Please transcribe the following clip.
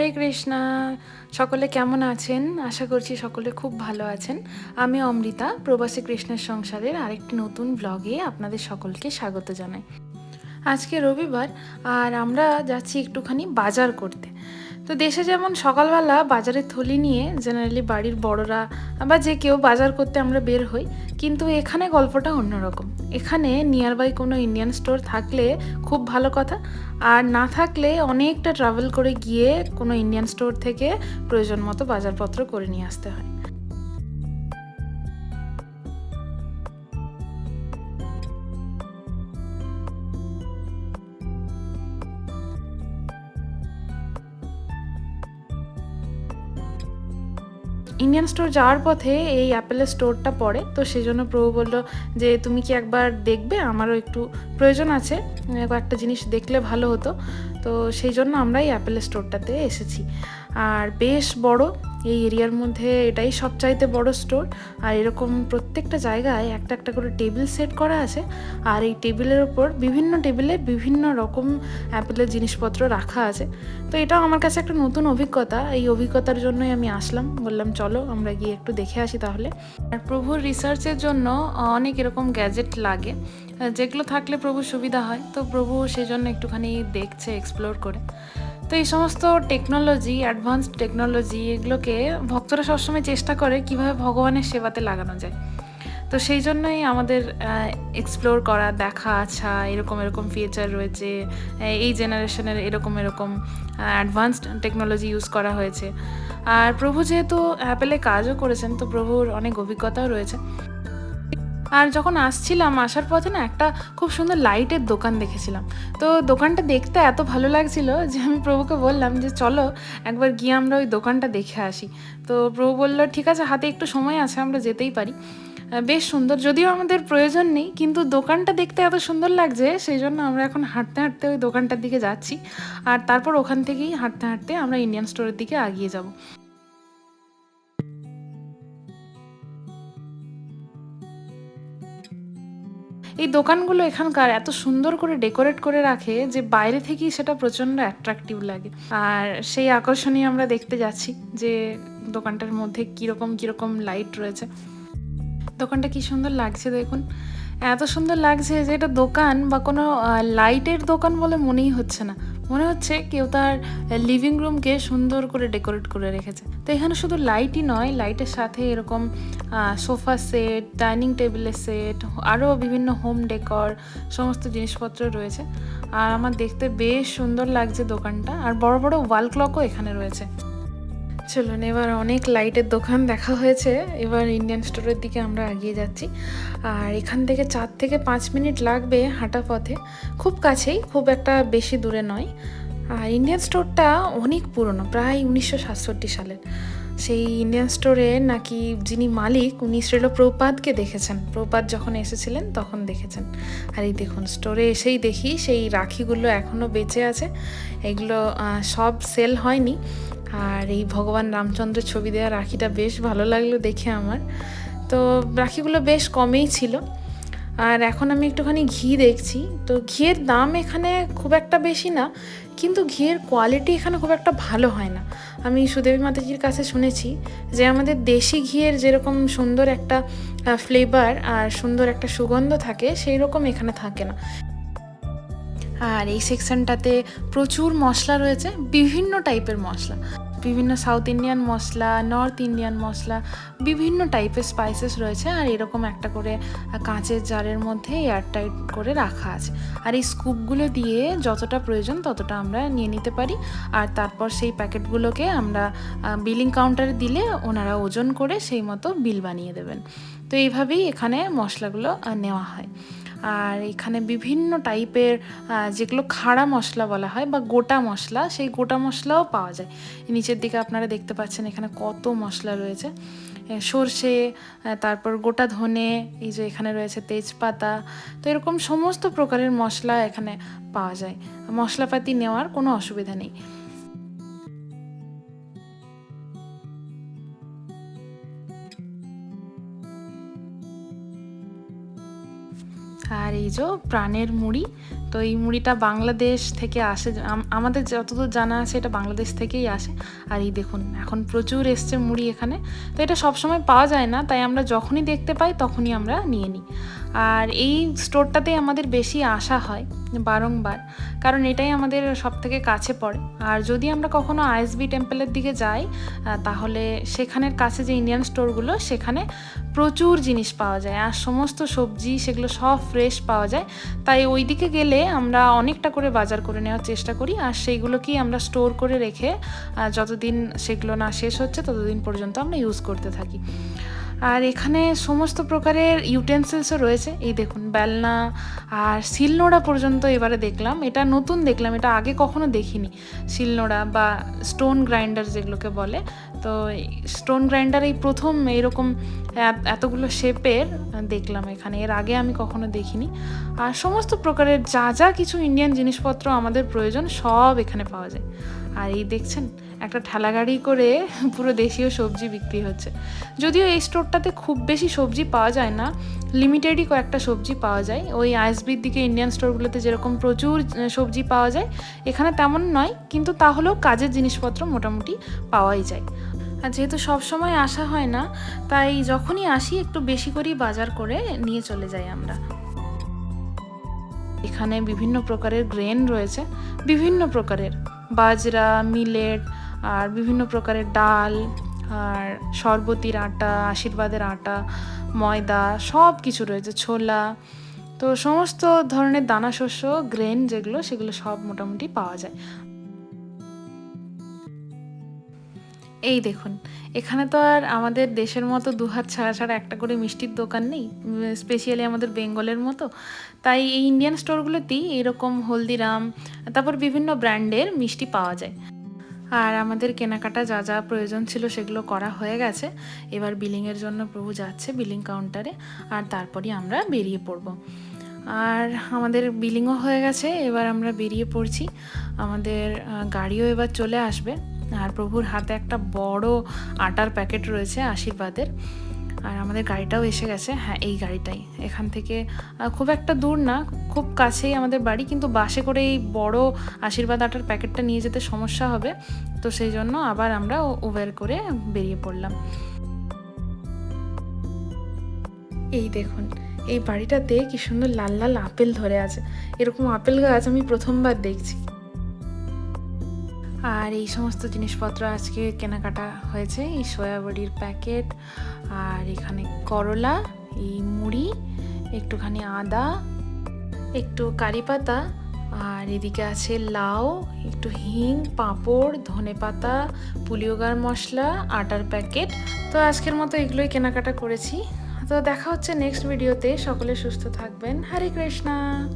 হরে কৃষ্ণা। সকলে কেমন আছেন? আশা করছি সকলে খুব ভালো আছেন। আমি অমৃতা, প্রবাসী কৃষ্ণের সংসারের আরেকটি নতুন ব্লগে আপনাদের সকলকে স্বাগত জানাই। আজকে রবিবার, আর আমরা যাচ্ছি একটুখানি বাজার করতে। তো দেশে যেমন সকালবেলা বাজারের থলি নিয়ে জেনারেলি বাড়ির বড়রা বা যে কেউ বাজার করতে আমরা বের হই, কিন্তু এখানে গল্পটা অন্যরকম। এখানে নিয়ার বাই কোনো ইন্ডিয়ান স্টোর থাকলে খুব ভালো কথা, আর না থাকলে অনেকটা ট্রাভেল করে গিয়ে কোনো ইন্ডিয়ান স্টোর থেকে প্রয়োজন মতো বাজারপত্র করে নিয়ে আসতে হয়। ইন্ডিয়ান স্টোর যাওয়ার পথে এই অ্যাপেলের স্টোরটা পড়ে। তো সেই জন্য প্রভু বলল যে, তুমি কি একবার দেখবে? আমারও একটু প্রয়োজন আছে। কয়েকটা জিনিস দেখলে ভালো হতো। তো সেই জন্য আমরা এই অ্যাপেলের স্টোরটাতে এসেছি। আর বেশ বড় এই এরিয়ার মধ্যে এটাই সবচাইতে বড় স্টোর। আর এরকম প্রত্যেকটা জায়গায় একটা একটা করে টেবিল সেট করা আছে। আর এই টেবিলের ওপর বিভিন্ন টেবিলে বিভিন্ন রকম অ্যাপেলের জিনিসপত্র রাখা আছে। তো এটাও আমার কাছে একটা নতুন অভিজ্ঞতা। এই অভিজ্ঞতার জন্যই আমি আসলাম। বললাম, চলো, আমরা গিয়ে একটু দেখে আসি তাহলে। আর প্রভুর রিসার্চের জন্য অনেক এরকম গ্যাজেট লাগে, যেগুলো থাকলে প্রভুর সুবিধা হয়। তো প্রভু সেই জন্য একটুখানি দেখছে এক্সপ্লোর করে। তো এই সমস্ত টেকনোলজি অ্যাডভান্স টেকনোলজি এগুলোকে ভক্তরা সবসময় চেষ্টা করে কীভাবে ভগবানের সেবাতে লাগানো যায়। তো সেই জন্যই আমাদের এক্সপ্লোর করা, দেখা আছা এরকম এরকম ফিচার রয়েছে এই জেনারেশনের এরকম এরকম অ্যাডভান্সড টেকনোলজি ইউজ করা হয়েছে। আর প্রভু যেহেতু অ্যাপেলে কাজও করেছেন, তো প্রভুর অনেক অভিজ্ঞতাও রয়েছে। আর যখন আসছিলাম, আসার পথে না একটা খুব সুন্দর লাইটের দোকান দেখেছিলাম। তো দোকানটা দেখতে এত ভালো লাগছিল যে আমি প্রভুকে বললাম যে, চলো একবার গিয়ে আমরা ওই দোকানটা দেখে আসি। তো প্রভু বলল, ঠিক আছে, হাতে একটু সময় আছে, আমরা যেতেই পারি। বেশ সুন্দর, যদিও আমাদের প্রয়োজন নেই, কিন্তু দোকানটা দেখতে এত সুন্দর লাগছে, সেই জন্য আমরা এখন হাঁটতে হাঁটতে ওই দোকানটার দিকে যাচ্ছি। আর তারপর ওখান থেকেই হাঁটতে হাঁটতে আমরা ইন্ডিয়ান স্টোরের দিকে এগিয়ে যাব। এই দোকানগুলো এখানকার এত সুন্দর করে ডেকোরেট করে রাখে যে বাইরে থেকেই সেটা প্রচণ্ড অ্যাট্রাকটিভ লাগে। আর সেই আকর্ষণীয় আমরা দেখতে যাচ্ছি যে দোকানটার মধ্যে কীরকম কীরকম লাইট রয়েছে। দোকানটা কি সুন্দর লাগছে দেখুন। এত সুন্দর লাগছে যে এটা দোকান বা কোনো লাইটের দোকান বলে মনেই হচ্ছে না। মনে হচ্ছে কেউ তার লিভিং রুমকে সুন্দর করে ডেকোরেট করে রেখেছে। তো এখানে শুধু লাইটই নয় লাইটের সাথে এরকম সোফা সেট ডাইনিং টেবিলের সেট আরও বিভিন্ন হোম ডেকর সমস্ত জিনিসপত্র রয়েছে। আর আমার দেখতে বেশ সুন্দর লাগছে দোকানটা। আর বড় বড় ওয়াল ক্লকও এখানে রয়েছে। চলুন এবার অনেক লাইটের দোকান দেখা হয়েছে। এবার ইন্ডিয়ান স্টোরের দিকে আমরা এগিয়ে যাচ্ছি। আর এখান থেকে চার থেকে পাঁচ মিনিট লাগবে হাঁটা পথে। খুব কাছেই, খুব একটা বেশি দূরে নয়। আর ইন্ডিয়ান স্টোরটা অনেক পুরনো, প্রায় উনিশশো সাতষট্টি সালের। সেই ইন্ডিয়ান স্টোরে নাকি যিনি মালিক, উনি শ্রীল প্রপাতকে দেখেছেন। প্রপাত যখন এসেছিলেন, তখন দেখেছেন। আর এই দেখুন স্টোরে এসেই দেখি সেই রাখিগুলো এখনও বেঁচে আছে। এগুলো সব সেল হয়নি। আর এই ভগবান রামচন্দ্রের ছবি দেওয়া রাখিটা বেশ ভালো লাগল দেখে আমার। তো রাখিগুলো বেশ কমেই ছিল। আর এখন আমি একটুখানি ঘি দেখছি। তো ঘিয়ের দাম এখানে খুব একটা বেশি না, কিন্তু ঘিয়ের কোয়ালিটি এখানে খুব একটা ভালো হয় না। আমি সুদেবী মাতাজির কাছে শুনেছি যে আমাদের দেশি ঘিয়ের যেরকম সুন্দর একটা ফ্লেভার আর সুন্দর একটা সুগন্ধ থাকে সেই রকম এখানে থাকে না। আর এই সেকশনটাতে প্রচুর মশলা রয়েছে, বিভিন্ন টাইপের মশলা। বিভিন্ন সাউথ ইন্ডিয়ান মশলা নর্থ ইন্ডিয়ান মশলা, বিভিন্ন টাইপের স্পাইসেস রয়েছে আর এরকম একটা করে কাঁচের জারের মধ্যে এয়ারটাইট করে রাখা আছে। আর এই স্কুপগুলো দিয়ে যতটা প্রয়োজন ততটা আমরা নিয়ে নিতে পারি। আর তারপর সেই প্যাকেটগুলোকে আমরা বিলিং কাউন্টারে দিলে ওনারা ওজন করে সেই মতো বিল বানিয়ে দেবেন। তো এইভাবেই এখানে মশলাগুলো নেওয়া হয়। আর এখানে বিভিন্ন টাইপের যেগুলো খাড়া মশলা বলা হয় বা গোটা মশলা, সেই গোটা মশলাও পাওয়া যায়। নিচের দিকে আপনারা দেখতে পাচ্ছেন এখানে কত মশলা রয়েছে। সর্ষে তারপর গোটা ধনে, এই যে এখানে রয়েছে তেজপাতা। তো এরকম সমস্ত প্রকারের মশলা এখানে পাওয়া যায়। মশলাপাতি নেওয়ার কোনো অসুবিধা নেই। আর এই যে প্রাণের মুড়ি, তো এই মুড়িটা বাংলাদেশ থেকে আসে আমাদের যতদূর জানা আছে এটা বাংলাদেশ থেকেই আসে। আর এই দেখুন, এখন প্রচুর এসছে মুড়ি এখানে। তো এটা সবসময় পাওয়া যায় না, তাই আমরা যখনই দেখতে পাই তখনই আমরা নিয়ে নিই। আর এই স্টোরটাতে আমাদের বেশি আসা হয় বারংবার, কারণ এটাই আমাদের সব থেকে কাছে পড়ে। আর যদি আমরা কখনো আইএসবি টেম্পলের দিকে যাই তাহলে সেখানের কাছে যে ইন্ডিয়ান স্টোরগুলো, সেখানে প্রচুর জিনিস পাওয়া যায়। আর সমস্ত সবজি, সেগুলো সব ফ্রেশ পাওয়া যায়। তাই ওই দিকে গেলে আমরা অনেকটা করে বাজার করে নেওয়ার চেষ্টা করি। আর সেইগুলোকেই আমরা স্টোর করে রেখে যতদিন সেগুলো না শেষ হচ্ছে, ততদিন পর্যন্ত আমরা ইউজ করতে থাকি। আর এখানে সমস্ত প্রকারের ইউটেন্সিলসও রয়েছে। এই দেখুন, বেলনা আর শিলনোড়া পর্যন্ত এবারে দেখলাম। এটা নতুন দেখলাম, এটা আগে কখনো দেখিনি। শিলনোড়া বা স্টোন গ্রাইন্ডার যেগুলোকে বলে। তো স্টোন গ্রাইন্ডার এই প্রথম এরকম এতগুলো শেপের দেখলাম এখানে। এর আগে আমি কখনো দেখিনি। আর সমস্ত প্রকারের যা যা কিছু ইন্ডিয়ান জিনিসপত্র আমাদের প্রয়োজন সব এখানে পাওয়া যায়। আর এই দেখছেন একটা ঠেলা গাড়ি করে পুরো দেশীয় সবজি বিক্রি হচ্ছে। যদিও এই স্টোরটাতে খুব বেশি সবজি পাওয়া যায় না, লিমিটেডই কয়েকটা সবজি পাওয়া যায়। ওই আইএসবির দিকে ইন্ডিয়ান স্টোরগুলোতে যেরকম প্রচুর সবজি পাওয়া যায়, এখানে তেমন নয়, কিন্তু তাহলেও কাজের জিনিসপত্র মোটামুটি পাওয়াই যায়। আর যেহেতু সবসময় আসা হয় না, তাই যখনই আসি একটু বেশি করেই বাজার করে নিয়ে চলে যাই আমরা। এখানে বিভিন্ন প্রকারের গ্রেন রয়েছে, বিভিন্ন প্রকারের। বাজরা মিলেট আর বিভিন্ন প্রকারের ডাল, আর শরবতির আটা, আশীর্বাদের আটা, ময়দা সব কিছু রয়েছে, ছোলা। তো সমস্ত ধরনের দানা শস্য গ্রেন যেগুলো, সেগুলো সব মোটামুটি পাওয়া যায়। এই দেখুন, এখানে তো আর আমাদের দেশের মতো দুহাত ছাড়া ছাড়া একটা করে মিষ্টির দোকান নেই স্পেশালি আমাদের বেঙ্গলের মতো। তাই এই ইন্ডিয়ান স্টোরগুলোতেই এরকম হলদিরাম, তারপর বিভিন্ন ব্র্যান্ডের মিষ্টি পাওয়া যায়। আর আমাদের কেনাকাটা যা যা প্রয়োজন ছিল সেগুলো করা হয়ে গেছে। এবার বিলিংয়ের জন্য প্রভু যাচ্ছে বিলিং কাউন্টারে আর তারপরই আমরা বেরিয়ে পড়ব। আর আমাদের বিলিংও হয়ে গেছে, এবার আমরা বেরিয়ে পড়ছি। আমাদের গাড়িও এবার চলে আসবে। আর প্রভুর হাতে একটা বড় আটার প্যাকেট রয়েছে আশীর্বাদের। আর আমাদের গাড়িটাও এসে গেছে। হ্যাঁ এই গাড়িটাই। এখান থেকে খুব একটা দূর না খুব কাছেই আমাদের বাড়ি, কিন্তু বাসে করে এই বড় আশীর্বাদ আটার প্যাকেটটা নিয়ে যেতে সমস্যা হবে। তো সেই জন্য আবার আমরা উবের করে বেরিয়ে পড়লাম। এই দেখুন, এই বাড়িটাতে কি সুন্দর লাল লাল আপেল ধরে আছে। এরকম আপেল গাছ আমি প্রথমবার দেখছি। আর এই সমস্ত জিনিসপত্র আজকে কেনাকাটা হয়েছে। এই সয়াবড়ির প্যাকেট, আর এখানে করলা, এই মুড়ি, একটুখানি আদা একটু কারি পাতা, আর এদিকে আছে লাউ, একটু হিং, পাঁপড়, ধনে পাতা, পুলিওগার মশলা, আটার প্যাকেট। তো আজকের মতো এগুলোই কেনাকাটা করেছি। তো দেখা হচ্ছে নেক্সট ভিডিওতে সকলে সুস্থ থাকবেন। হরে কৃষ্ণা।